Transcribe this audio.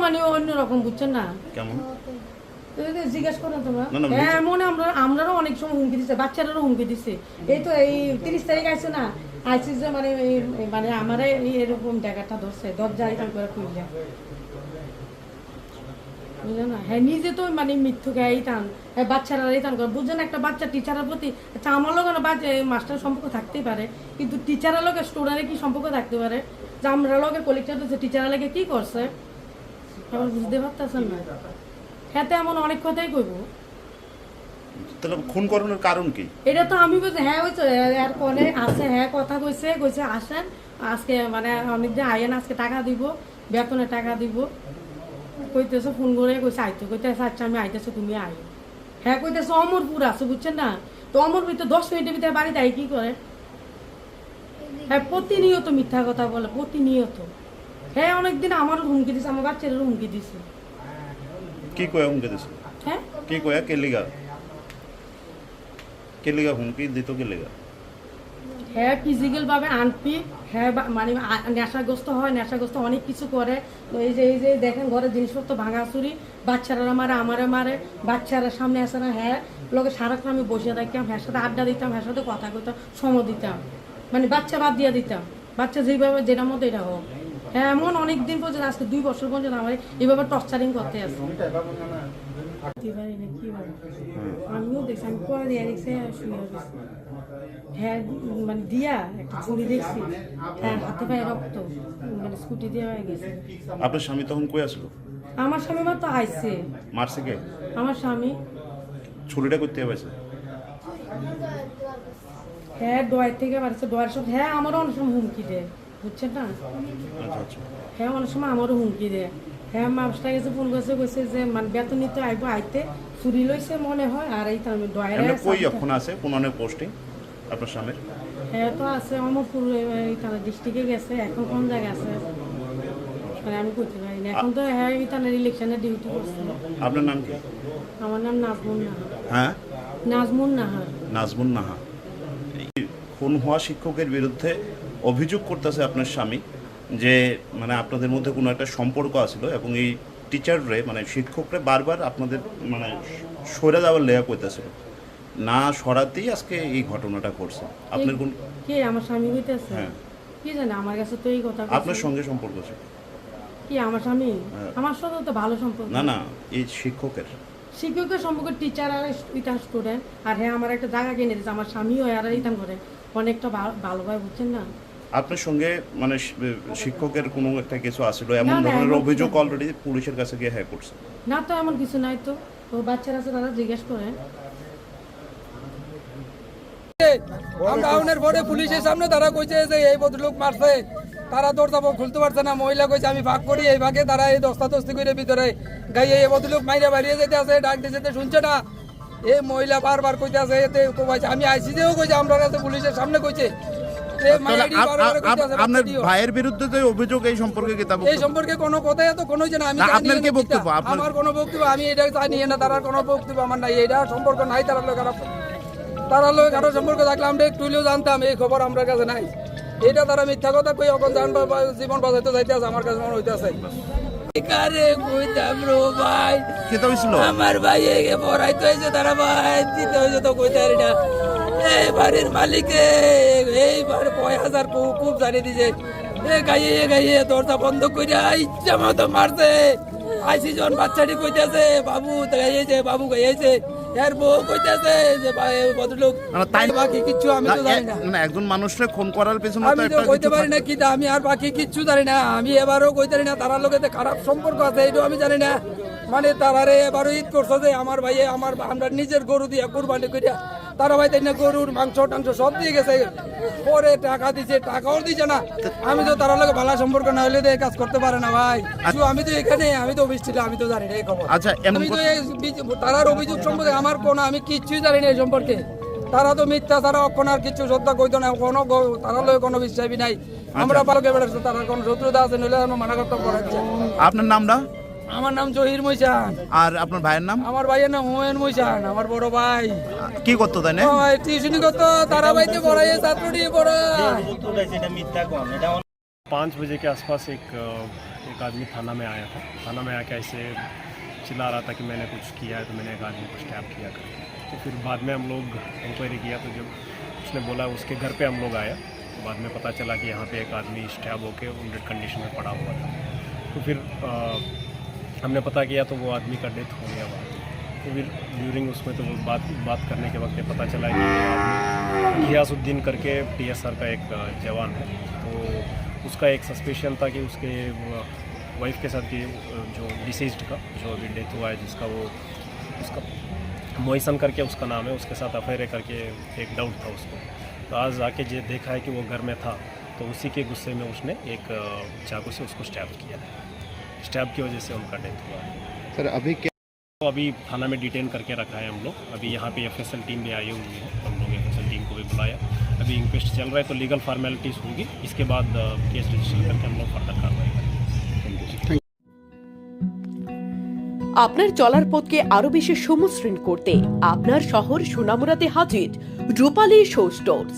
মানে অন্যরকম বুঝছেন না? কেমন? জিজ্ঞেস তোমরা হ্যাঁ এমন আমরা আমরাও অনেক সময় হুমকি দিচ্ছে বাচ্চারাও হুমকি দিচ্ছে। এই তো এই তিরিশ তারিখ আছে না আইসি মানে এই- এই মানে আমারে এরকম জায়গাটা ধরছে দরজা এখান করে খুললে বুঝলেন না? হ্যাঁ নিজে তো মানে মৃত্যু টান হ্যাঁ বাচ্চারা এই টান করে। বুঝছেন একটা বাচ্চা টিচারের প্রতি আচ্ছা আমার লোক মাস্টার সম্পর্ক থাকতেই পারে কিন্তু টিচারের লোকের স্টুডেন্টের কি সম্পর্ক থাকতে পারে? যে আমরা লোকের দিচ্ছে টিচারের লোকে কি করছে? এবার বুঝতে পারতেছেন না? হ্যাঁ এমন অনেক কথাই কইব। তাহলে খুন করানোর কারণ কি? এটা তো আমি বলছি হ্যাঁ হয়েছে এর পরে আছে হ্যাঁ কথা কইছে কইছে আসেন আজকে মানে অনেকদিন আইয়েন আজকে টাকা দিব বেতনে টাকা দিব। কইতেছে ফোন করে কইছে আইতে কইতেছে আচ্ছা আমি আইতেছে তুমি আই হ্যাঁ কইতেছে অমরপুর আছে বুঝছেন না? তো অমরপুর তো দশ মিনিটের ভিতরে বাড়িতে আই কি করে? হ্যাঁ প্রতিনিয়ত মিথ্যা কথা বলে প্রতিনিয়ত। হ্যাঁ অনেকদিন আমার হুমকি দিছে আমার বাচ্চাদেরও হুমকি দিছে। কি কয়া হুমকি দিছে? হ্যাঁ? কি কয়া? কে লিগা? কে লিগা হুমকি? দিত কে লিগা? হ্যাঁ ফিজিক্যাল ভাবে আনফিট হ্যাঁ মানে নেশাগ্রস্ত হয় নেশাগ্রস্ত অনেক কিছু করে। তো এই যে এই যে দেখেন ঘরের জিনিসপত্র ভাঙাচুরি বাচ্চারা মারে আমারে মারে বাচ্চারা সামনে আসে না হ্যাঁ লোকে সারাক্ষণ আমি বসে থাকতাম হ্যাঁ সাথে আড্ডা দিতাম হ্যাঁ সাথে কথা কইতাম সময় দিতাম। মানে বাচ্চা বাদ দিয়ে দিতাম। বাচ্চা যেভাবে যেটা মতো এটা হোক। এমন অনেক দিন পর্যন্ত আজকে দুই বছর পর্যন্ত আমার এইভাবে টর্চারিং করতে আছে? আমিও দেখছি আমি পরে দিয়ে দেখছি হ্যাঁ মানে দিয়া একটা ছুরি দেখছি। হ্যাঁ হাতে পায়ে রক্ত মানে স্কুটি দিয়ে হয়ে গেছে। আপনার স্বামী তখন কই আসলো? আমার স্বামী মাত্র আইছে। মারছে কে? আমার স্বামী। ছুরিটা করতে পারছে? হ্যাঁ ডয়ের থেকে বাড়ছে ডয়ের সব হ্যাঁ আমারও অনেক সময় হুমকি দেয়। বুঝছেন না? আচ্ছা আচ্ছা। হ্যাঁ অনেক সময় আমারও হুমকি দেয়। হ্যাঁ মাস্টার গেছে ফোন করছে কইছে যে মানে বেতন নিতে আইবো আইতে চুরি লইছে মনে হয় আর এই তার ডয়ের কই এখন আছে? কোন অনেক পোস্টিং আপনার স্বামীর? হ্যাঁ তো আছে অমরপুর এই তার ডিস্ট্রিক্টে গেছে এখন কোন জায়গায় আছে? মানে আমি করতে পারি না এখন তো হ্যাঁ এই তার ইলেকশনে ডিউটি করছে। আপনার নাম কি? আমার নাম নাজমুন নাহার। হ্যাঁ? নাজমুন নাহার। নাজমুন নাহা খুন হওয়া শিক্ষকের বিরুদ্ধে অভিযোগ করতেছে আপনার স্বামী যে মানে আপনাদের মধ্যে কোনো একটা সম্পর্ক আছিল এবং এই টিচাররে মানে শিক্ষকরা বারবার আপনাদের মানে সরে যাওয়ার লেয়া করতেছিল না সরাতেই আজকে এই ঘটনাটা ঘটছে। আপনার কোন কে আমার স্বামী হইতেছে হ্যাঁ। কি জানে আমার কাছে তো এই কথা আপনার সঙ্গে সম্পর্ক ছিল। কি আমার স্বামী? হ্যাঁ। আমার সাথে তো ভালো সম্পর্ক। না না এই শিক্ষকের। শিক্ষকের সম্পর্ক টিচার আর ইটার স্টুডেন্ট আর হ্যাঁ আমার একটা জায়গা কিনে দিয়েছে আমার স্বামীও আর ইতাম করে। অনেকটা ভা- ভালো ভাই বুঝছেন না? আপনার সঙ্গে মানে শিক্ষকের কোনো একটা কিছু আসছিল এমন ধরনের অভিযোগ অলরেডি পুলিশের কাছে গিয়ে হ্যাঁ করছে। না তো এমন কিছু নাই তো। ও বাচ্চারা আছে তারা জিজ্ঞেস করে। আমরা আউনের পরে পুলিশের সামনে তারা কইছে যে এই ভদ্রলোক মারছে তারা দরজা খুলতে পারছে না মহিলা কইছে আমি ভাগ করি এই ভাগে। তারা এই দস্তা দস্তি করে ভিতরে গাইয়ে এই ভদ্রলোক মাইরে বাড়িয়ে যেতে আছে ডাক দিয়ে শুনছে না? এই মহিলা বারবার কইতে আছে এতে কইছে আমি আইসি যেও কইছে আমরা কাছে পুলিশের সামনে কইছে। আপনার ভাইয়ের বিরুদ্ধে যে অভিযোগ এই সম্পর্কে কি এই সম্পর্কে কোনো কথাই তো কোনো যে আমি আপনার কি বক্তব্য? আমার কোনো বক্তব্য আমি এটা জানি না তার কোনো বক্তব্য আমার নাই। এটা সম্পর্ক নাই তার লোক তারা লোক কারও সম্পর্ক থাকলে আমরা একটু জানতাম এই খবর আমার কাছে নাই। এটা তারা মিথ্যা কথা কই অকন জান জীবন বাঁচাইতে যাইতে আছে আমার কাছে মনে হইতেছে। কারে কইতাম রো ভাই কি তা আমার ভাই এগে পড়াইতে হয়েছে তারা ভাই দিতে হয়েছে তো কইতে পারি না। এই বাড়ির মালিকে এই বাড়ি কয় হাজার খুব জানি দিছে। এ গাইয়ে গাইয়ে দরজা বন্ধ করে ইচ্ছা মতো মারছে। আইসি জন বাচ্চাটি কইতেছে বাবু গাইয়েছে বাবু গাইয়েছে। এর বউ কইতেছে যে ভাই তাই- বাকি কিচ্ছু আমি তো জানি না। না, একজন মানুষকে খুন করার পেছনে আমি তো কইতে পারি না। কি আমি আর বাকি কিচ্ছু জানি না। আমি এবারও কইতে পারি না তারা লোকে খারাপ সম্পর্ক আছে এটাও আমি জানি না। মানে তারারে এবারও ঈদ করছে যে আমার ভাইয়ে আমার আমরা নিজের গরু দিয়া কুরবানি করিয়া তারা ভাই তাই গরুর মাংস টাংস সব দিয়ে গেছে। পরে টাকা দিছে টাকাও দিছে না। আমি তো তারা লোকে ভালো সম্পর্ক না হলে তো এই কাজ করতে পারে না ভাই। শুধু আমি তো এখানে আমি তো অফিস আমি তো জানি না এই খবর। আচ্ছা আমি তো এই তারার অভিযোগ সম্পর্কে আমার কোনো আমি কিচ্ছুই জানি না এই সম্পর্কে। তারা তো মিথ্যা তারা অক্ষণ আর কিছু শ্রদ্ধা কইতো না কোনো তারা লয় কোনো বিশ্বাসই নাই। আমরা পালকে বেড়াচ্ছি তারা কোনো শত্রুতা আছে নইলে আমরা মানা করতে পারছি আপনার নামটা? আমার নাম জহির মৈশান আর আপনার ভাইয়ের নাম আমার ভাইয়ের নাম হুমায়ুন মৈশান আমার বড় ভাই কি করতো তাই না টিউশনি করতো তারা ভাইতে পড়াই ছাত্রটি পড়ায় पाँच बजे के आसपास एक अ, एक आदमी थाना में आया था थाना में आके ऐसे चिल्ला रहा था कि मैंने कुछ किया है तो मैंने एक आदमी को स्टैप किया कर तो फिर बाद में हम लोग इंक्वायरी किया तो जब उसने बोला उसके घर पे हम लोग आया तो बाद में पता चला कि यहाँ पे एक आदमी स्टैब होके उनडेड कंडीशन में पड़ा हुआ था तो फिर अ, हमने पता किया तो वो आदमी का डेथ हो गया वहाँ। तो फिर ड्यूरिंग उसमें तो वो बात बात करने के वक्त पता चला कि आदमी घियासुद्दीन करके टीएसआर का एक जवान है। तो उसका एक सस्पेशन था कि उसके वाइफ के साथ अ, जो डिसीज्ड का जो अभी डेथ हुआ है जिसका वो उसका मोइसन करके उसका नाम है उसके साथ अफेयर करके एक डाउट था उसको। तो आज आके जे देखा है कि वो घर में था तो उसी के गुस्से में उसने एक चाकू से उसको स्टैब किया। है स्टैब की वजह से उनका डेथ हुआ है सर अभी क्या तो अभी थाना में डिटेन करके रखा है हम लोग अभी यहाँ पे एफ टीम भी आई हुई है हम लोग एफ टीम को भी बुलाया अभी इंक्वेस्ट चल रहा है तो लीगल फॉर्मेलिटीज़ होगी इसके बाद केस रजिस्टर करके हम लोग फर्दर कार्रवाई करेंगे আপনার চলার পথকে আরো বেশি সমশ্রীন করতে আপনার শহর সোনামুরাতে হাজির রূপালী শো স্টোর্স